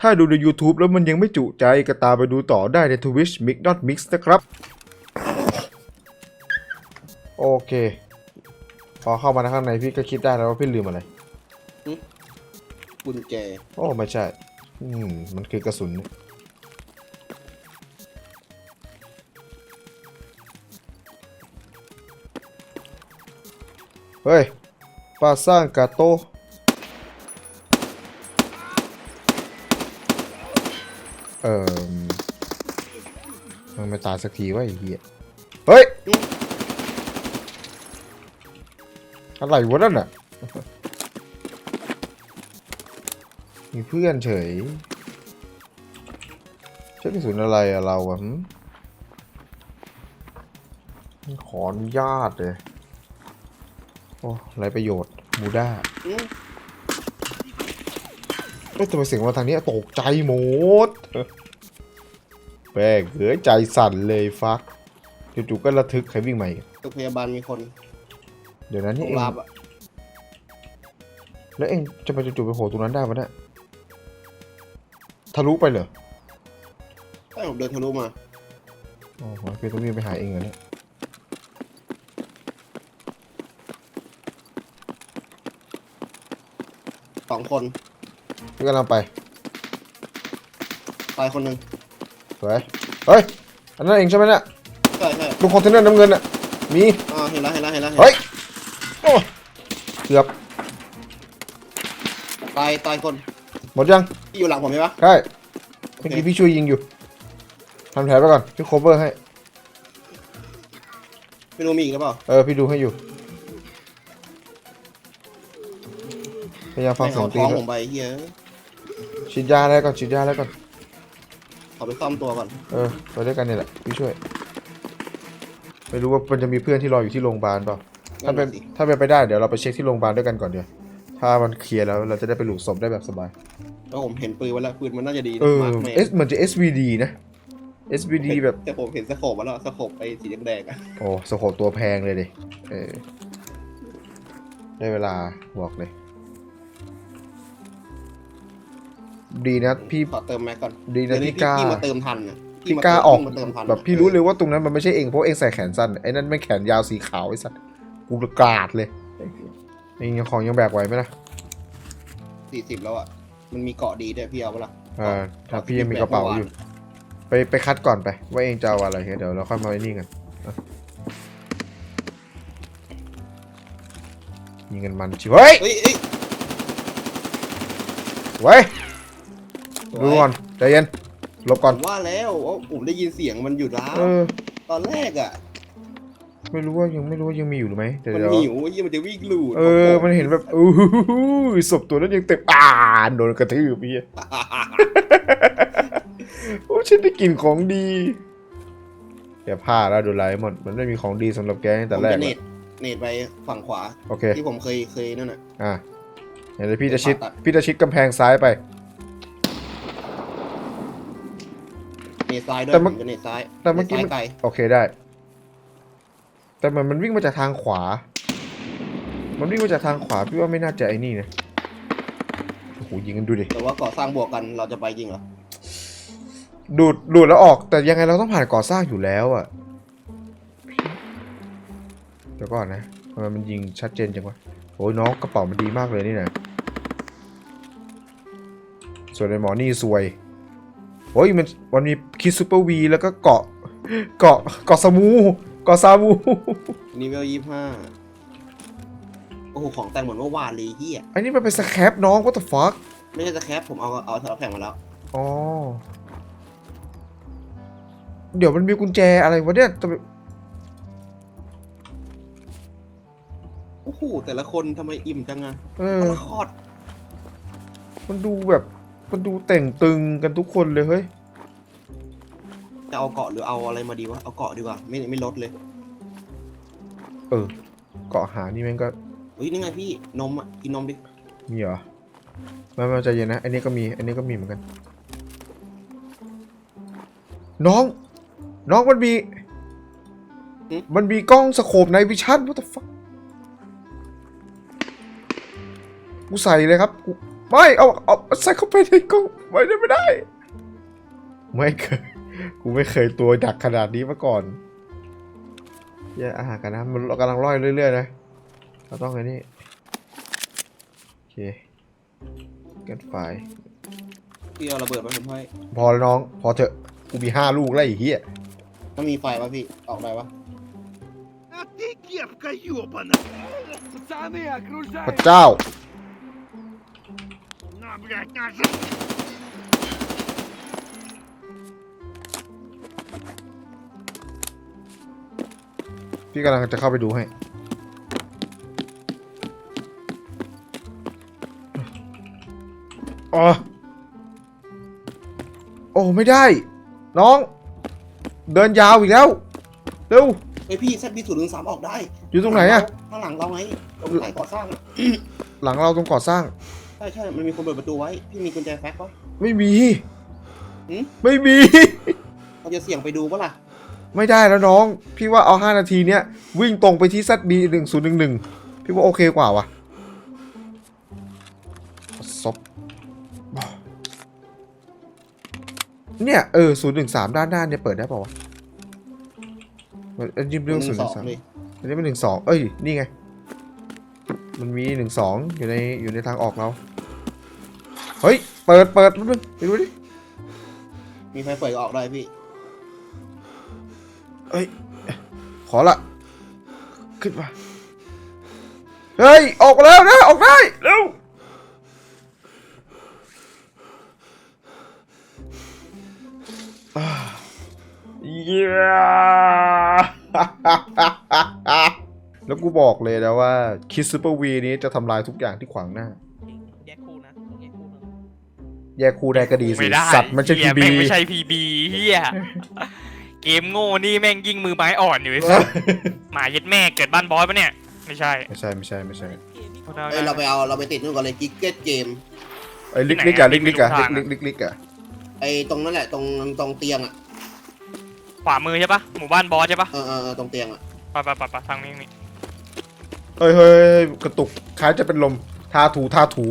ถ้าดูใน YouTube แล้วมันยังไม่จุใจก็ตามไปดูต่อได้ใน Twitch Mix Not Mix นะครับ โอเค พอเข้ามาในข้างในพี่ก็คิดได้แล้วว่าพี่ลืมอะไร กุญแจโอ้ ไม่ใช่ อืม มันคือกระสุน เฮ้ยปาสร้างกาโต เออมันไม่ตายสักทีวะไอ้เหี้ย เฮ้ย อะไรวะนั่นน่ะ มีเพื่อนเฉยใช้กระสุนอะไรอะเราอะขออนุญาตเลย โอ้ไรประโยชน์ มูด้า เอ้ยทำไมเสียงมาทางนี้ตกใจหมดแป้งเอ้ยใจสั่นเลยฟักจู่ๆก็ระทึกใครวิ่งมาอีกตึกพยาบาลมีคนเดี๋ยวนั้นต้นี่องเองรับอะแล้วเองจะไปจู่ๆไปโผล่ตรงนั้นได้ปะเนี่ยทะลุไปเหรอไอ้ผมเดินทะลุมาโอ้โหพี่ต้องวิ่งไปหาเองเหรอเนี่ยสองคน พี่กำลังไปตายคนหนึ่งสวยเฮ้ยอันนั้นเองใช่ไหมเนี่ยใช่ใช่ลูกคอนเทนเนอร์น้ำเงินอะมีอ่าเห็นแล้วเห็นแล้วเห็นแล้วเฮ้ยโอ้เกือบตายตายคนหมดยังที่อยู่หลังผมใช่ปะใช่เมื่อกี้พี่ช่วยยิงอยู่ทำแผลไปก่อนพี่ cover ให้ไม่รู้มีอีกหรือเปล่าเออพี่ดูให้อยู่พยายามฟังไม่เสียเอางตีท้องด้ผวยมไปเฮีย ฉีดยาแล้วก่อนฉีดยาแล้วก่อนขอไปซ่อมตัวก่อน เออไปด้วยกันเนี่ยแหละพี่ช่วย ไม่รู้ว่ามันจะมีเพื่อนที่รออยู่ที่โรงพยาบาลเปล่าถ้าเป็นนั่นน่ะสิ ถ้าเป็นไปได้เดี๋ยวเราไปเช็คที่โรงพยาบาลด้วยกันก่อนเดี๋ยวถ้ามันเคลียร์แล้วเราจะได้ไปหลุดศพได้แบบสบาย แล้วผมเห็นปืนไว้แล้วปืนมันน่าจะดีเออ มากแม่เอสเหมือนจะ SVD นะ SVD แบบ แต่ผมเห็นสโคปมาแล้วสโคปไอ้สีแดงๆอะโอ้สโคปตัวแพงเลยดิเออได้เวลาบอกเลย ดีนะพี่ขอเติมแม็กก่อนดีนะเดี๋ยวพี่กล้าพี่มาเติมทันอะพี่กล้าออกมาเติมทันแบบพี่รู้เลยว่าตรงนั้นมันไม่ใช่เองเพราะเองใส่แขนสั้นไอ้นั่นไม่งแขนยาวสีขาวไอ้สัตว์กูกราดเลยเองยังของยังแบกไหวไหมล่ะสี่สิบแล้วอะมันมีเกาะดีด้วยพี่เอาปะล่ะเออถ้าพี่ยังมีกระเป๋าอยู่ ไปไปคัดก่อนไป ว่าเองจะเอาอะไรเดี๋ยวเราค่อยมาไอ้นี่กันอะยิงกันมันชิวเฮ้ยเฮ้ยเฮ้ยไว้ย ดูก่อนใจเย็นหลบก่อนผมว่าแล้วว่าผมได้ยินเสียงมันอยู่แล้วเออ ตอนแรกอะ ไม่รู้ว่ายังไม่รู้ว่ายังมีอยู่หรือไหมแต่มันเดี๋ยวหิวยี่มันจะวิ่งลูดเออ มันเห็นแบบอู้หูศพตัวนั้นยังเต็มอ่านโดนกระทืบพี่โอ้ฉันได้กลิ่นของดีอย่าพลาดแล้วดูไลฟ์หมดมันไม่มีของดีสำหรับแกตั้งผแต่มแรกจะเนแล้วตเนตไปฝั่งขวา โอเคที่ผมเคยเคยนั่นน่ะอะเดี๋ยวพี่จะชิดตัดพี่จะชิดกำแพงซ้ายไป เนตซ้ายด้วยแต่เมื่อผมจะเนตซ้ายแต่เมื่อกี้นมันตซ้ายไกลโอเคได้ แต่มันมันวิ่งมาจากทางขวา มันวิ่งมาจากทางขวาพี่ว่าไม่น่าจะไอ้นี่นะโอ้โหยิงกันดูดิ แต่ว่าก่อสร้างบวกกันเราจะไปจริงเหรอดูดดูดแล้วออก แต่ยังไงเราต้องผ่านก่อสร้างอยู่แล้วอะเดี๋ยวก่อนนะทำไมมันยิงชัดเจนจังวะโอ้ยน้องกระเป๋ามันดีมากเลยนี่นะส่วนในหมอนี่ซวย โอ้ยมันมันมีคิดซูเปอร์วีแล้วก็เกาะเกาะเกาะสมูเกาะซามูนิเวลยี่ห้าโอ้โหของแต่งเหมือนเมื่อวานเลยเฮียอันนี้มันเป็นสแครปน้อง what the fuck ไม่ใช่สแครปผมเอาเอาสำหรับแข่งมาแล้วอ๋อเดี๋ยวมันมีกุญแจอะไรวะเนี่ยทำไมโอ้โหแต่ละคนทำไมอิ่มจังอะเออคนละคอดมันดูแบบ มันดูแต่งตึงกันทุกคนเลยเฮ้ย จะเอาเกาะหรือเอาอะไรมาดีวะ เอาเกาะดีกว่า ไม่ไม่ลดเลยเออ เกาะหานี่แม่งก็เฮ้ยนี่ไงพี่นมอะกินนมดิมีเหรอมามาใจเย็นนะ อันนี้ก็มี อันนี้ก็มีเหมือนกัน น้อง น้องมันมี มันมีกล้องสโคปในวิชั่น what the fuck กูใส่เลยครับกู ไม่เอาเอาใส่เข้าไปในกล่องไม่ได้ไม่ได้ ไม่เคย กูไม่เคยตัวดักขนาดนี้มาก่อนแยกอาหารกันนะ มันกำลังร่อยเรื่อยๆนะ เราต้องไงนี่โอเคเกินไฟ พี่เอาระเบิดมาผมให้ พอแล้วน้อง พอเถอะ กูมีห้าลูกแล้วไอ้เหี้ย ถ้ามีไฟวะพี่ ออกได้ปะ А ты кепка ёбаная! Пацаны, พระ окружают! เจ้า อยากงานศพพี่กำลังจะเข้าไปดูให้ อ๋อ โอ้ไม่ได้ น้อง เดินยาวอีกแล้ว เร็ว ไอพี่เซตมีศูนย์หนึ่งสามออกได้อยู่ตรงไหนอะ ข้างหลังเราไงตรงไหนก่อสร้างหลังเราตรงก่อสร้าง ใช่ใช่มันมีคนเปิดประตูไว้ พี่มีกุญแจแฟกปะไม่มี หืมไม่มี เราจะเสี่ยงไปดูปะล่ะ ไม่ได้แล้วน้อง พี่ว่าเอา 5 นาทีเนี้ย วิ่งตรงไปที่ ZB 1011พี่ว่าโอเคกว่าวะซบเนี่ยเออ013ด้านหน้าเนี่ยเปิดได้ป่าวะมันอันนี้เรื่องหนึ่งสอง013เลยอันนี้เป็นหนึ่งสองเอ้ย นี่ไง มันมีหนึ่งสองอยู่ในอยู่ในทางออกเรา เฮ้ย เปิดเปิดมันงไปดูดิ มีไฟเปิดก็ออกได้พี่เอ้ย ขอละ ขึ้นมา เฮ้ย ออกมาแล้วนะ ออกได้ เร็วอ่าเย้ แล้วกูบอกเลยนะว่าคิสซูเปอร์วีนี้จะทำลายทุกอย่างที่ขวางหน้า แยกคู่นะแยกคู่นะแยกคู่ได้ก็ดีสิ ไม่ได้สัตว์มันใช่เหี้พียบีแม่งไม่ใช่พีบีเฮียเกมโง่นี่แม่งยิงมือไม้อ่อนอยู่ไอ้สัสหมาเย็ดแม่เกิดบ้านบอสปะเนี่ย ไม่ใช่ไม่ใช่ไม่ใช่ไม่ใช่เอ้ยเราไปเอาเราไปติดนู่นก่อนเลยกิกเก็ตเกมไอ้ลิกลิกอะที่ลิกไหนลิกอะอะที่ลิกลิกลิกอะไอ้ตรงนั้นแหละตรงตรงเตียงอะขวามือใช่ปะหมู่บ้านบอสใช่ปะเออเออเออตรงเตียงอะไปไปไปไปทางนี้นี่ เฮ้ยเฮ้ยเฮ้ยกระตุกคล้ายจะเป็นลมทาถูทาถู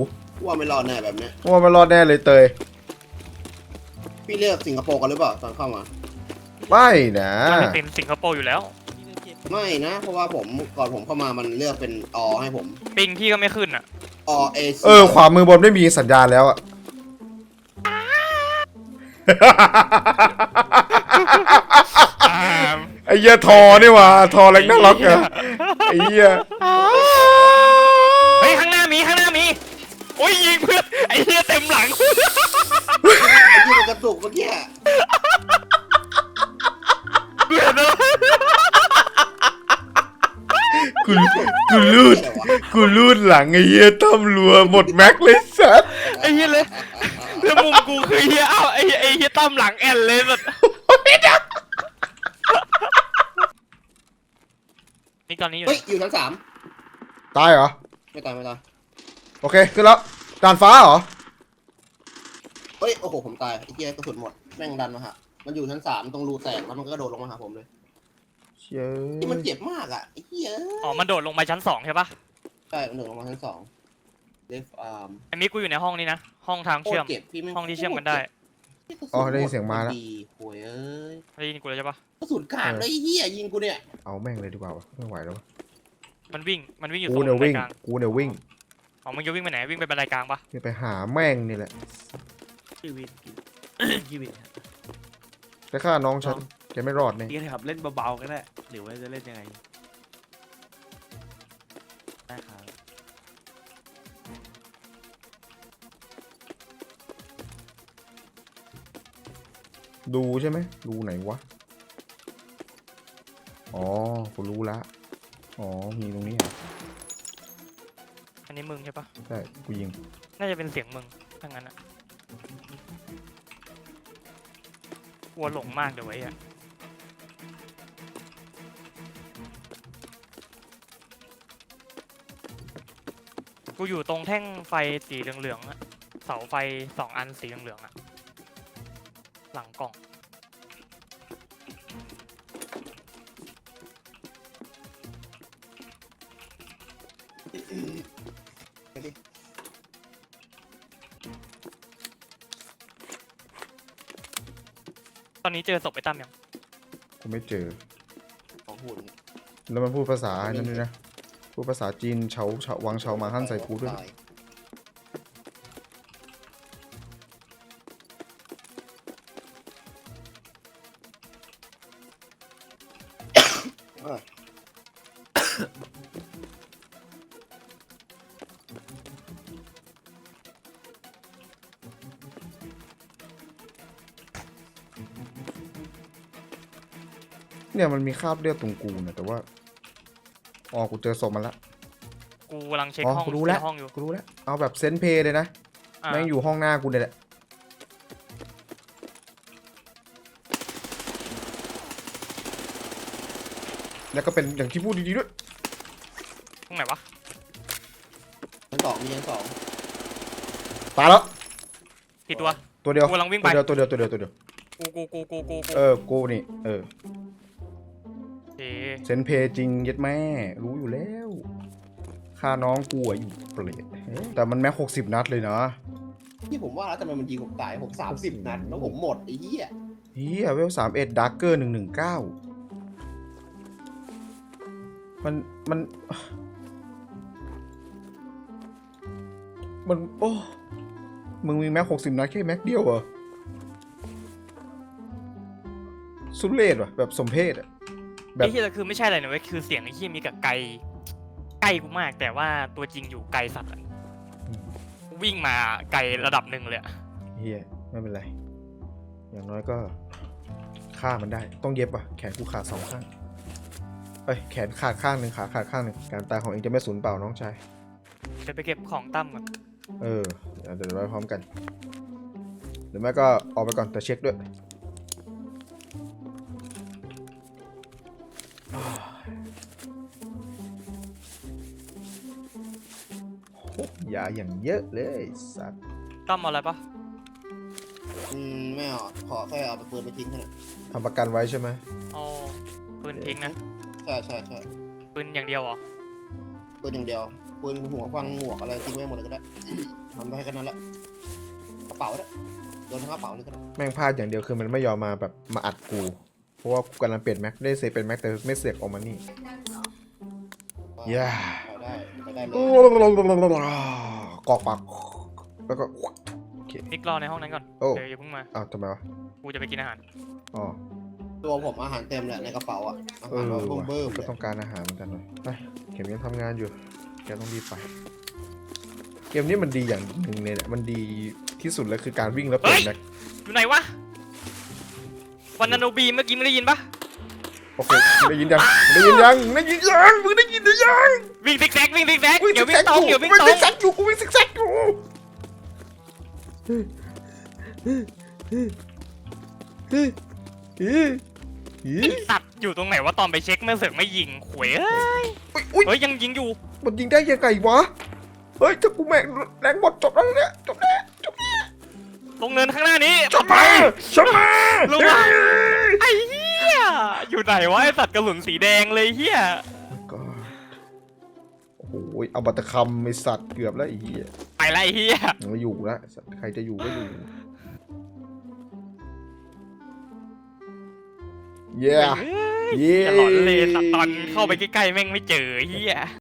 ว่าไม่รอดแน่แบบเนี้ยว่ามันรอดแน่เลยเตยพี่เลือกสิงคโปร์กันหรือเปล่าตอนเข้ามา ไม่นะมันเป็นสิงคโปร์อยู่แล้ว ไม่นะ เพราะว่าผมก่อนผมเข้ามามันเลือกเป็นอให้ผมปิงพี่ก็ไม่ขึ้นอะอเอเออขวามือบนไม่มีสัญญาณแล้วอะอ่าไอ้เหี้ยทอนี่หว่าทอเล็กน่ารักอะ ไอ้เหี้ยเฮ้ยข้างหน้ามีข้างหน้ามีโอ้ยยิงเพื่อนไอ้เฮียเต็มหลังที่มันกระตุกเมื่อกี้เพื่อนเลยกูกูรูดแต่ว่ากูรูดหลังไอ้เหี้ยต้มรัวหมดแม็กเลยสัสไอ้เฮียเลยแล้วมุมกูคือเฮียเอ้าไอ้ไอ้เฮียตั้มหลังแอนเลยแบบ นี่ตอนนี้อยู่เฮ้ย อยู่ชั้นสามตายเหรอ ไม่ตายไม่ตายโอเค ขึ้นแล้วดานฟ้าเหรอ เฮ้ย โอ้โห ผมตายไอ้เหี้ยกระสุนหมด แม่งดันมาหามันอยู่ชั้นสามตรงรูแตกแล้วมันก็กระโดดลงมาหาผมเลยเชี่ยที่มันเจ็บมากอะไอ้เหี้ยอ๋อมันโดดลงไปชั้นสองใช่ปะใช่มันโดดลงมาชั้นสองเลฟอาร์มไอ้มิกกูอยู่ในห้องนี้นะ ห้องทางโคเชื่ตอรม เจ็บพี่แม่งห้องที่เชื่อมกันได้ อ๋อได้ยินเสียงมาแล้ว ดีโวยเอ้ยได้ยินกูเลยใช่ปะกระสุนกากเลยไอ้เหี้ยยิงกูเนี่ยเอาแม่งเลยดีกว่าวะไม่ไหวแล้ววะมันวิ่ง มันวิ่งอยู่กูตรงเนี่ยบันไดวิ่งกลางกูเนี่ยวิ่งอ๋อมึงจะวิ่งไปไหน วิ่งไปบันไดกลางปะจะไปหาแม่งนี่แหละชีวิตชีวิตแต่ฆ่าน้องฉันแกไม่รอดแน่ นี่ครับเล่นเบาๆก็ได้หรือว่าจะเล่นยังไงได้ครับ ดูใช่ไหมดูไหนวะ อ๋อกูรู้ละ อ๋อ มีตรงนี้เหรออันนี้มึงใช่ปะใช่กูยิง น่าจะเป็นเสียงมึงถ้างั้นอะกลัวหลงมากเดี๋ยวไว้อะกูอยู่ตรงแท่งไฟสีเหลืองๆอะเสาไฟสองอันสีเหลืองๆอะ ลังกล่อง ตอนนี้เจอศพไปตั้มยังกูไม่เจอ ของหุ่นแล้วมันพูดภาษาอันนั้นด้วยนะ พูดภาษาจีนเฉาเฉาวังเฉามาขั้นใส่กูด้วย เนี่ยมันมีคราบเลือดตรงกูนะแต่ว่าอ๋อกูเจอศพมันละกูกำลังเช็คอ๋อห้องกูรู้แล้วเช็คห้องอยู่ กูรู้แล้วเอาแบบเซนส์เพย์เลยนะอ่าแม่งอยู่ห้องหน้ากูเนี่ยแหละแล้วก็เป็นอย่างที่พูดดีๆด้วยตรงไหนวะ ชั้นสองมีชั้นสองตายแล้วผิดตัว ตัวเดียวกูกำลังวิ่งไป ตัวเดียวตัวเดียวตัวเดียวตัวเดียว กูกูกูกูกูกูเออ กูนี่ เออโอเคเซนเพย์จริงเย็ดแม่ รู้อยู่แล้วค่าน้องกูอะอยู่เปรตเอ๊ะแต่มันแม็กหกสิบนัดเลยนะที่ผมว่าแล้วทำไมมันยิงผมตายผมสามสิบนัดแล้วผมหมดไอ้เหี้ยเฮียเวลสามเอ็ดดักเกอร์หนึ่งหนึ่งเก้ามันมัน มัน โอ้ มึงมีแม็กหกสิบนัดแค่แม็กเดียวเหรอ สุดเลดว่ะแบบสมเพศอะแบบไอ้เหี้ยแต่คือไม่ใช่อะไรนะเว้ยคือเสียงไอ้เหี้ยมีกับไกลใกล้กูมาก แต่ว่าตัวจริงอยู่ไกลสัตว์อะวิ่งมาไกลระดับหนึ่งเลยอะเฮียไม่เป็นไร อย่างน้อยก็ฆ่ามันได้ ต้องเย็บอะแขนกูขาดสองข้างเอ้ยแขนขาดข้างหนึ่งขาขาดข้างหนึ่งการตายของเองจะไม่สูญเปล่าน้องชายเดี๋ยวไปเก็บของตั้มก่อนเออเดี๋ยวเดี๋ยวไปพร้อมกัน หรือไม่ก็ออกไปก่อนแต่เช็คด้วย โหยาอย่างเยอะเลยสัตว์ตั้มเอาอะไรปะอืมไม่เอาขอแค่เอาไปปืนไปทิ้งแค่นั้นทำประกันไว้ใช่ไหมเอาปืนทิ้งนะใช่ใช่ใช่ปืนอย่างเดียวเหรอปืนอย่างเดียวปืนหัวฟังหมวกอะไรทิ้งไว้หมดเลยก็ได้ทำได้แค่นั้นแหละกระเป๋าเนี่ยโดนทั้งกระเป๋าเลยก็ได้แม่งพลาดอย่างเดียวคือมันไม่ยอมมาแบบมาอัดกู เพราะว่ากูกำลังเปลี่ยนแม็กได้เซฟเป็นแม็กแต่ไม่เสียกออกมานี่ย่าไป ได้ไปได้เลยกอกปากแล้วก็นิกรอในห้องนั้นก่อน โอ้ เดี๋ยวอย่าเพิ่งมา อ้าวทำไมวะกูจะไปกินอาหาร อ๋อตัวผมอาหารเต็มแหละในกระเป๋าอะอาเอหารอเราว่ะเบิ่มๆก็เลยต้องการอาหารเหมือนกันหน่อยไปเกมยังทำงานอยู่แกต้องรีบไป เกมนี้มันดีอย่างหนึ่งเลยแหละมันดีที่สุดเลยคือการวิ่งแล้วเปิดแม็กอยู่ไหนวะ วันนาโนบีเมื่อกี้ไม่ได้ยินปะโอเคได้ยินยังได้ยินยังได้ยินยังมึงได้ยินหรือยัง วิ่งซิกแซกวิ่งซิกแซกวิ่งเดี๋ยวซิวิ่กงแซกตรงอยู่เดี๋ยววิ่งวิ่งตรซิงกแซกอยู่กูวิ่งซิกแซกอยู่เฮ้ยเฮ้ยเฮ้ยตัดอยู่ตรงไหนว่าตอนไปเช็คเมื่อเสือกไม่ยิงขวยเอ้ยอุ้ยเฮ้ยยังยิงอยู่มันยิงได้ยังไงวะเฮ้ยถ้ากูแม่งแรงหมดจบแล้วเนี่ยจบแล้วจบแล้วตรงเนินข้างหน้านี้จบมาจบมาลงมาไอ้เหี้ยอยู่ไหนวะไอ้สัตว์กระหลุนสีแดงเลยเหี้ยก็ โอ้โหเอาบัตรคำไอสัตว์เกือบแล้วไอ้เหี้ยไปละไอ้เหี้ยไม่อยู่แล้วสัตว์ใครจะอยู่ก็อยู่ เย้ เฮ้ยเย้จะหลอนเลยสัตว์ตอนเข้าไปใกล้ๆแม่งไม่เจอไอ้เหี้ย